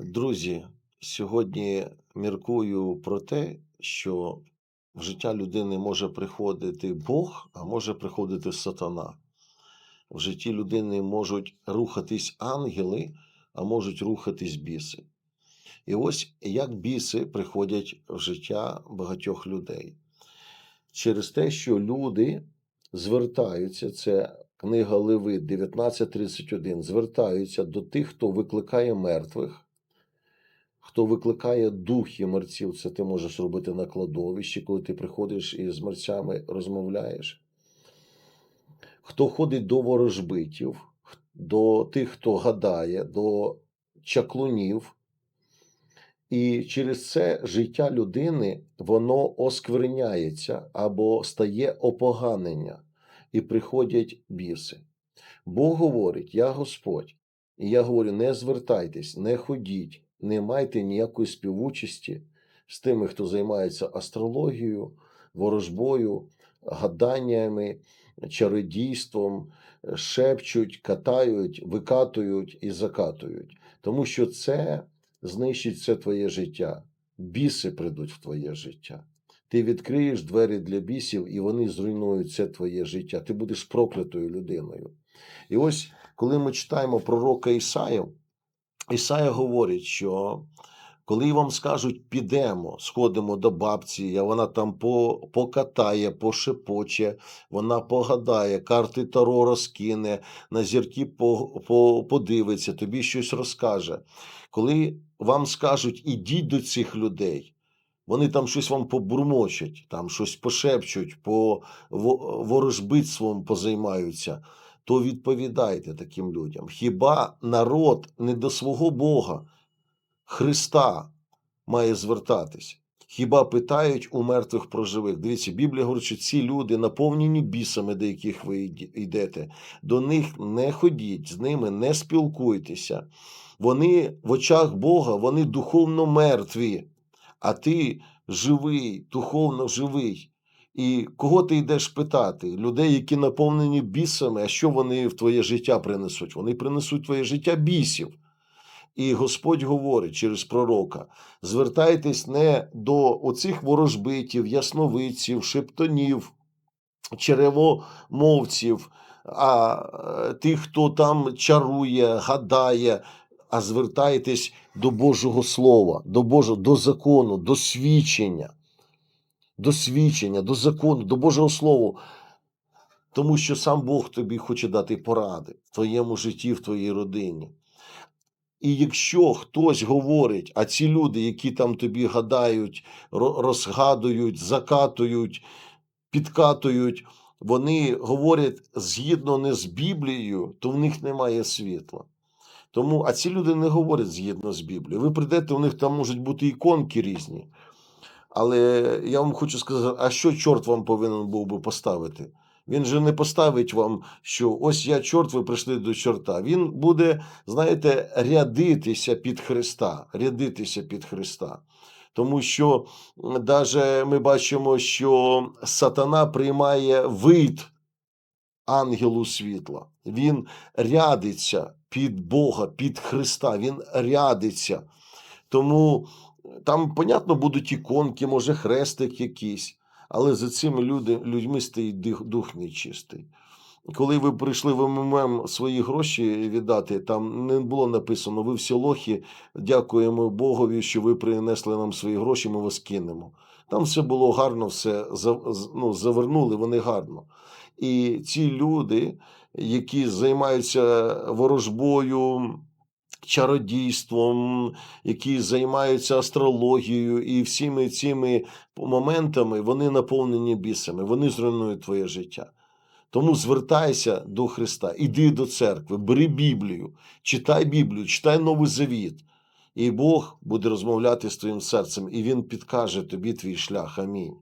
Друзі, сьогодні міркую про те, що в життя людини може приходити Бог, а може приходити сатана. В житті людини можуть рухатись ангели, а можуть рухатись біси. І ось як біси приходять в життя багатьох людей. Через те, що люди звертаються, це книга Левит 19.31, звертаються до тих, хто викликає мертвих, хто викликає духів мерців, це ти можеш робити на кладовищі, коли ти приходиш і з мерцями розмовляєш. Хто ходить до ворожбитів, до тих, хто гадає, до чаклунів. І через це життя людини воно оскверняється або стає опоганення, і приходять біси. Бог говорить: Я Господь. І я говорю: не звертайтесь, не ходіть, не майте ніякої співучасті з тими, хто займається астрологією, ворожбою, гаданнями, чародійством, шепчуть, катають, викатують і закатують. Тому що це знищить все твоє життя. Біси прийдуть в твоє життя. Ти відкриєш двері для бісів, і вони зруйнують це твоє життя. Ти будеш проклятою людиною. І ось коли ми читаємо пророка Ісаю, Ісая говорить, що коли вам скажуть, підемо, сходимо до бабці, а вона там по, покатає, пошепоче, вона погадає, карти Таро розкине, на зірки по, по, подивиться, тобі щось розкаже. Коли вам скажуть, ідіть до цих людей, вони там щось вам побурмочать, там щось пошепчуть, по ворожбитством позаймаються, то відповідайте таким людям. Хіба народ не до свого Бога, Христа має звертатись? Хіба питають у мертвих про живих? Дивіться, Біблія говорить, що ці люди наповнені бісами, до яких ви йдете. До них не ходіть, з ними не спілкуйтеся. Вони в очах Бога, вони духовно мертві, а ти живий, духовно живий. І кого ти йдеш питати? Людей, які наповнені бісами, а що вони в твоє життя принесуть? Вони принесуть твоє життя бісів. І Господь говорить через пророка: звертайтесь не до оцих ворожбитів, ясновидців, шептонів, черевомовців, а е, тих, хто там чарує, гадає, а звертайтесь до Божого Слова, до Божого, до закону, до свідчення, до свідчення, до закону, до Божого Слова. Тому що сам Бог тобі хоче дати поради в твоєму житті, в твоїй родині. І якщо хтось говорить, а ці люди, які там тобі гадають, розгадують, закатують, підкатують, вони говорять згідно не з Біблією, то в них немає світла. Тому, а ці люди не говорять згідно з Біблією. Ви прийдете, у них там можуть бути іконки різні. Але я вам хочу сказати, а що чорт вам повинен був би поставити? Він же не поставить вам, що ось я чорт, ви прийшли до чорта. Він буде, знаєте, рядитися під Христа, рядитися під Христа. Тому що навіть ми бачимо, що сатана приймає вид ангелу світла. Він рядиться під Бога, під Христа. Він рядиться. Тому там, понятно, будуть іконки, може, хрестик якийсь, але за цими люди, людьми стоїть дух, нечистий. Коли ви прийшли в МММ свої гроші віддати, там не було написано: ви всі лохи, дякуємо Богові, що ви принесли нам свої гроші, ми вас кинемо. Там все було гарно, все ну, завернули вони гарно. І ці люди, які займаються ворожбою, чародійством, які займаються астрологією і всіми цими моментами, вони наповнені бісами, вони зруйнують твоє життя. Тому звертайся до Христа, іди до церкви, бери Біблію, читай Біблію, читай Новий Завіт. І Бог буде розмовляти з твоїм серцем, і Він підкаже тобі твій шлях. Амінь.